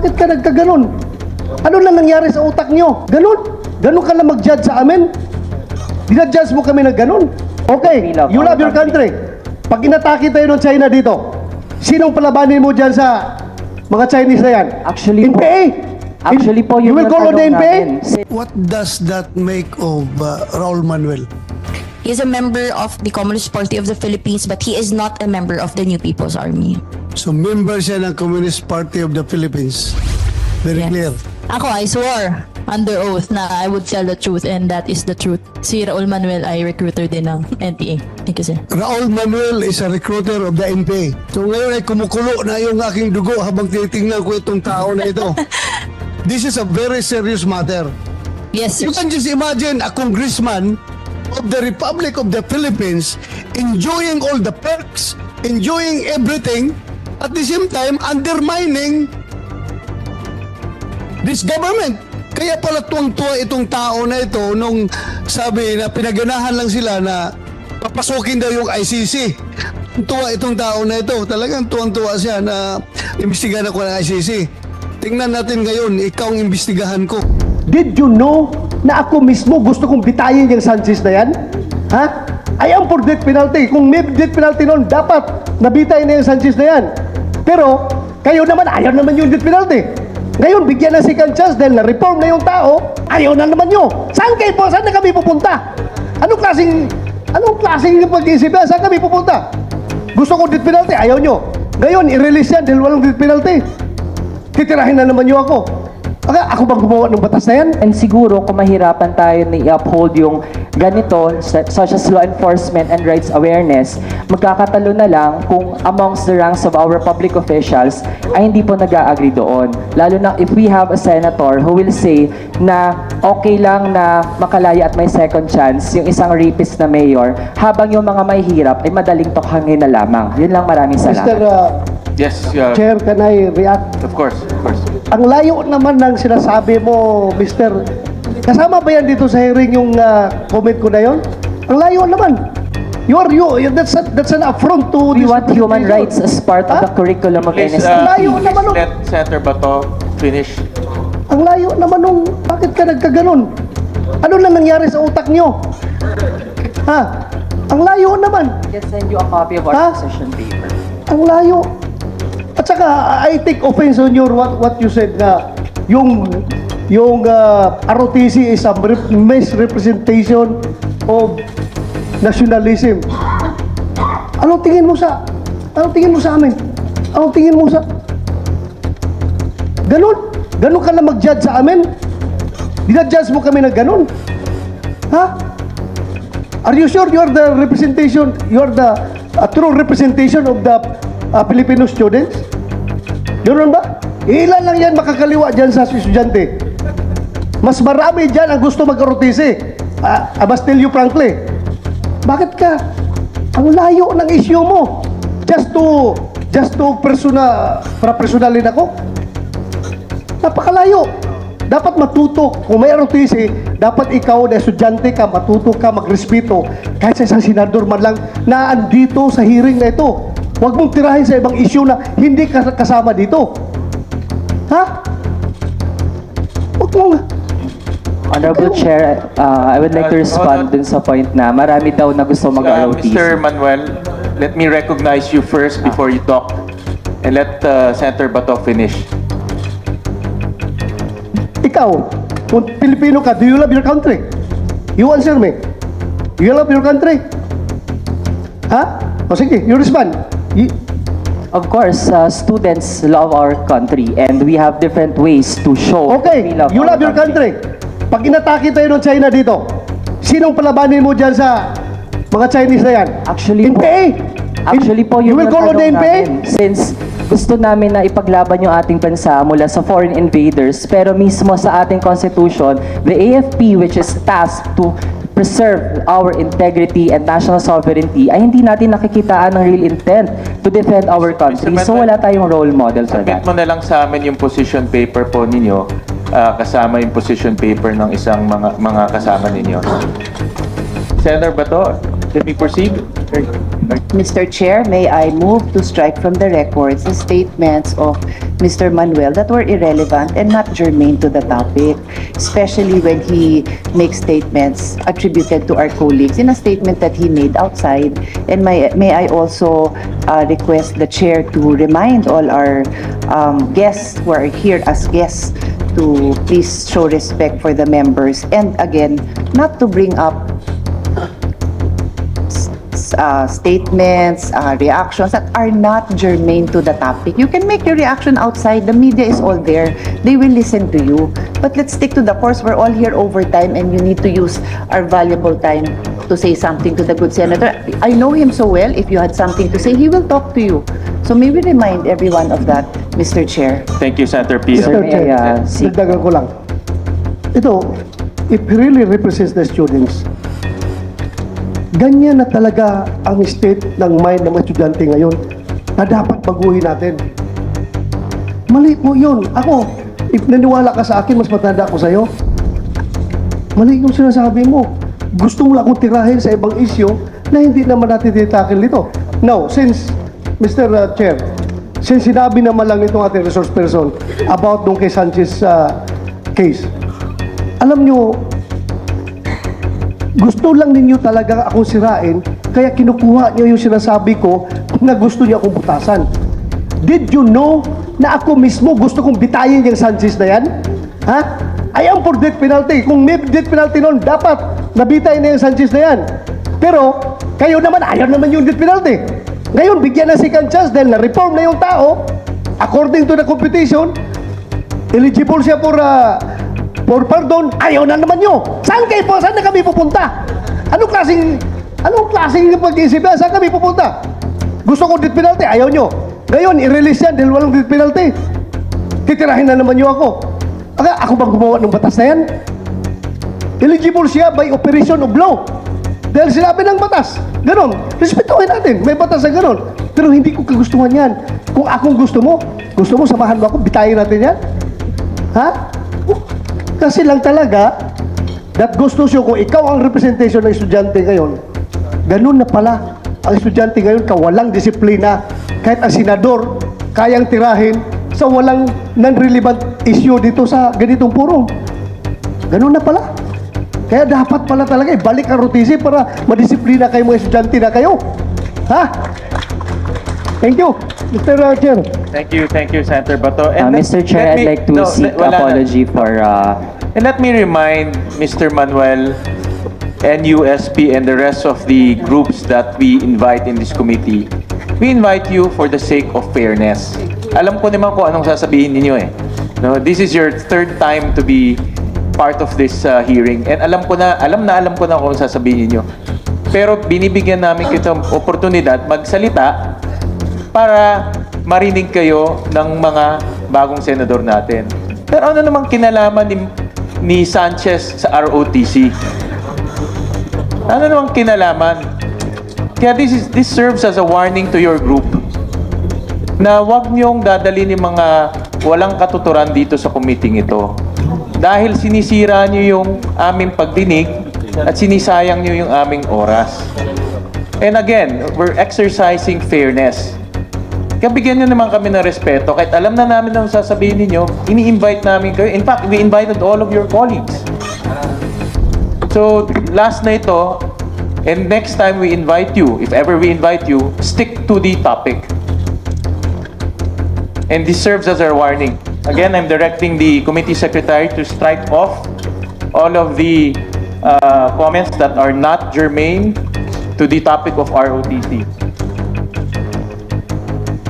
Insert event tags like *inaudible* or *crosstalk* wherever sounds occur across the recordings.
Bakit ka nagkaganon? Ano na nangyari sa utak nyo? Ganon? Ganon ka lang mag-judge sa amin? Dinadjudge mo kami na ganon? Okay, you love your country. Pag inatake tayo ng China dito, sinong palabanin mo dyan sa mga Chinese na yan? Actually po- NPA? Actually po, you will call on the NPA? namin, What does that make of uh, Raul Manuel? He is a member of the Communist Party of the Philippines, but he is not a member of the New People's Army. So member siya ng Communist Party of the Philippines. Very Yes. clear. Ako, I swore under oath na I would tell the truth and that is the truth. Si Raul Manuel ay recruiter din ng NPA. Thank you, sir. Raul Manuel is a recruiter of the NPA. So ngayon ay kumukulo na yung aking dugo habang tinitingnan ko itong tao na ito. *laughs* This is a very serious matter. Yes, sir. You can just imagine a congressman of the Republic of the Philippines enjoying all the perks, enjoying everything, at the same time undermining this government. Kaya pala tuwang-tuwa itong tao na ito nung sabi na pinaganahan lang sila na papasukin daw yung ICC. Tuwa itong tao na ito. Talagang tuwang-tuwa siya na imbestigahan ako ng ICC. Tingnan natin ngayon, ikaw ang imbestigahan ko. Did you know na ako mismo gusto kong bitayin yung Sanchez na yan? Ha? I am for death penalty. Kung may death penalty noon, dapat nabitay na yung Sanchez na yan. Pero, kayo naman, ayaw naman yung death penalty. Ngayon, bigyan ng second chance dahil na-reform na yung tao, ayaw na naman nyo. Saan kayo po? Saan na kami pupunta? Anong klaseng, anong klaseng pag-iisip yan? Saan kami pupunta? Gusto ko death penalty, ayaw nyo. Ngayon, i-release yan dahil walang death penalty. Titirahin na naman nyo ako. Aka, ako bang gumawa ng batas na yan? And siguro kung mahirapan tayo na i-uphold yung ganito, su- such as law enforcement and rights awareness, magkakatalo na lang kung amongst the ranks of our public officials ay hindi po nag-agree doon. Lalo na if we have a senator who will say na okay lang na makalaya at may second chance yung isang rapist na mayor, habang yung mga mahihirap ay madaling tokhangin na lamang. Yun lang maraming Mr. salamat. uh, Yes, uh, Chair, can I react? of course, of course. Ang layo naman ng sinasabi mo, Mr. Kasama ba yan dito sa hearing yung uh, comment ko na yon? Ang layo naman. You are you. That's a, that's an affront to We want human rights as part of the curriculum of Please, NSTP. uh, Layo please naman, oh. let Senator Bato finish. Ang layo naman nung bakit ka nagkaganon? Ano na nangyari sa utak nyo? Ha? Ang layo naman. can send you a copy of our Ha? position paper. Ang layo. At saka, I take offense on your what, what you said na yung yung uh, ROTC is a rep- misrepresentation of nationalism. Anong tingin mo sa Anong tingin mo sa amin? Anong tingin mo sa Ganon? Ganon ka lang mag-judge sa amin? Dinadjudge mo kami na ganon? Ha? Are you sure you're the representation, you're the uh, true representation of the uh, Filipino students? Ganoon ba? Ilan lang yan makakaliwa dyan sa estudyante? Mas marami dyan ang gusto I must tell you frankly. Bakit ka? Ang layo ng issue mo. Just to, just to persona, para personalin ako? Napakalayo. Dapat matuto. Kung may ROTC, dapat ikaw na estudyante ka, matuto ka, magrespeto. Kahit sa isang senador man lang na andito sa hearing na ito. Huwag mong tirahin sa ibang issue na hindi ka kasama dito. Ha? Huwag mong... Honorable Chair, uh, I would like to Uh, respond dun sa point na marami daw na gusto Uh, mag-ROTC. Mr. Manuel, let me recognize you first before you talk. And let uh, Senator Bato finish. Ikaw, kung Pilipino ka, do you love your country? You answer me. You love your country? Ha? O sige, you respond. You- Of course, uh, students love our country and we have different ways to show that Okay, we love you our love your country. Pag inatake tayo ng China dito, sinong palabanin mo dyan sa mga Chinese na yan? Actually po- NPA? Actually po, you yung will on the NPA? namin, since gusto namin na ipaglaban yung ating bansa mula sa foreign invaders, pero mismo sa ating constitution, the AFP which is tasked to preserve our integrity and national sovereignty ay hindi natin nakikitaan ng real intent to defend our country. So wala tayong role model for Submit that. mo na lang sa amin yung position paper po ninyo ah, kasama yung position paper ng isang mga mga kasama ninyo. Senator Bato, Let me proceed. Mr. Chair, may I move to strike from the records the statements of Mr. Manuel that were irrelevant and not germane to the topic, especially when he makes statements attributed to our colleagues in a statement that he made outside. And may, may I also uh, request the chair to remind all our um, guests who are here as guests to please show respect for the members and again, not to bring up uh, statements, uh, reactions that are not germane to the topic. You can make your reaction outside. The media is all there. They will listen to you. But let's stick to the course. We're all here over time and you need to use our valuable time to say something to the good senator. I know him so well. If you had something to say, he will talk to you. So may we remind everyone of that, Mr. Chair. Thank you, Senator Pia. Sir, may I, uh, seek- Dagdagan ko lang. Ito, if he really represents the students, ganyan na talaga ang state ng mind ng mga estudyante ngayon na dapat baguhin natin. Mali po yun. Ako, if naniwala ka sa akin, mas matanda ako sa'yo. Mali yung sinasabi mo. Gusto mo lang akong tirahin sa ibang isyo na hindi naman natin titakel dito. Now, since, Mr. uh, Chair, since sinabi naman lang itong ating resource person about nung kay Sanchez uh, case, alam nyo, gusto lang ninyo talaga akong sirain, kaya kinukuha niyo yung sinasabi ko na gusto niyo akong butasan. Did you know na ako mismo gusto kong bitayin yung Sanchez na yan? Ha? I am for death penalty. Kung may death penalty noon, dapat nabitay na yung Sanchez na yan. Pero, kayo naman, ayaw naman yung death penalty. Ngayon, bigyan na second chance dahil na-reform na yung tao, according to the competition, eligible siya for uh, for pardon, ayaw na naman nyo. Saan kayo po? Saan na kami pupunta? Anong klaseng, anong klaseng pag-isip yan? Saan kami pupunta? Gusto ko death penalty, ayaw nyo. Ngayon, i-release yan dahil walang death penalty. Titirahin na naman nyo ako. Aka, ako bang gumawa ng batas na yan? Eligible siya by operation of law. Dahil sinabi ng batas. Ganon. Respetuhin natin. May batas na ganon. Pero hindi ko kagustuhan yan. Kung akong gusto mo, gusto mo, samahan mo ako, bitayin natin yan. Ha? Kasi lang talaga, that goes to kung ikaw ang representation ng estudyante ngayon, ganun na pala. Ang estudyante ngayon, kawalang disiplina. Kahit ang senador, kayang tirahin sa walang non-relevant issue dito sa ganitong forum. Ganun na pala. Kaya dapat pala talaga ibalik ang rutisi para madisiplina kayo mga estudyante na kayo. Ha? Thank you, Mr. Chair. Thank you, thank you, Senator Bato. Uh, let- Mr. Chair, let I'd me- like to no, seek na. apology for uh, And let me remind Mr. Manuel, NUSP, and the rest of the groups that we invite in this committee. We invite you for the sake of fairness. Alam ko naman kung anong sasabihin ninyo eh. No, this is your third time to be part of this uh, hearing. And alam ko na, alam na alam ko na kung sasabihin ninyo. Pero binibigyan namin kita oportunidad magsalita para marinig kayo ng mga bagong senador natin. Pero ano namang kinalaman ni, ni Sanchez sa ROTC? Ano namang kinalaman? Kaya this, is, this serves as a warning to your group na wag niyong dadalhin yung mga walang katuturan dito sa committee ito. Dahil sinisira niyo yung aming pagdinig at sinisayang niyo yung aming oras. And again, we're exercising fairness. Kaya bigyan nyo naman kami ng respeto. Kahit alam na namin ang sasabihin ninyo, ini-invite namin kayo. In fact, we invited all of your colleagues. So, last na ito, and next time we invite you, if ever we invite you, stick to the topic. And this serves as our warning. Again, I'm directing the committee secretary to strike off all of the uh, comments that are not germane to the topic of ROTC.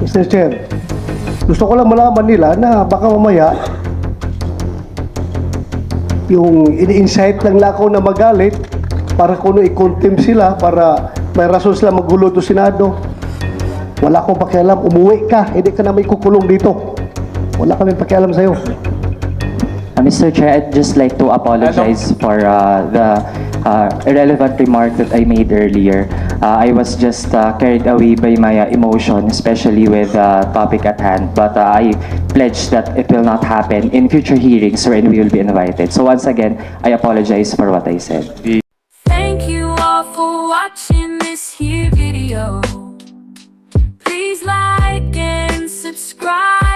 Mr. Chair, gusto ko lang malaman nila na baka mamaya yung ini-incite lang ako na magalit para kuno i-contempt sila para may rason sila magulo to Senado. Wala akong pakialam. Umuwi ka. Hindi ka na may kukulong dito. Wala kami pakialam sa'yo. Uh, Mr. Chair, I'd just like to apologize for uh, the uh, irrelevant remark that I made earlier. Uh, I was just uh, carried away by my uh, emotion, especially with the topic at hand. But uh, I pledge that it will not happen in future hearings wherein we will be invited. So once again, I apologize for what I said. Thank you all for watching this here video. Please like and subscribe.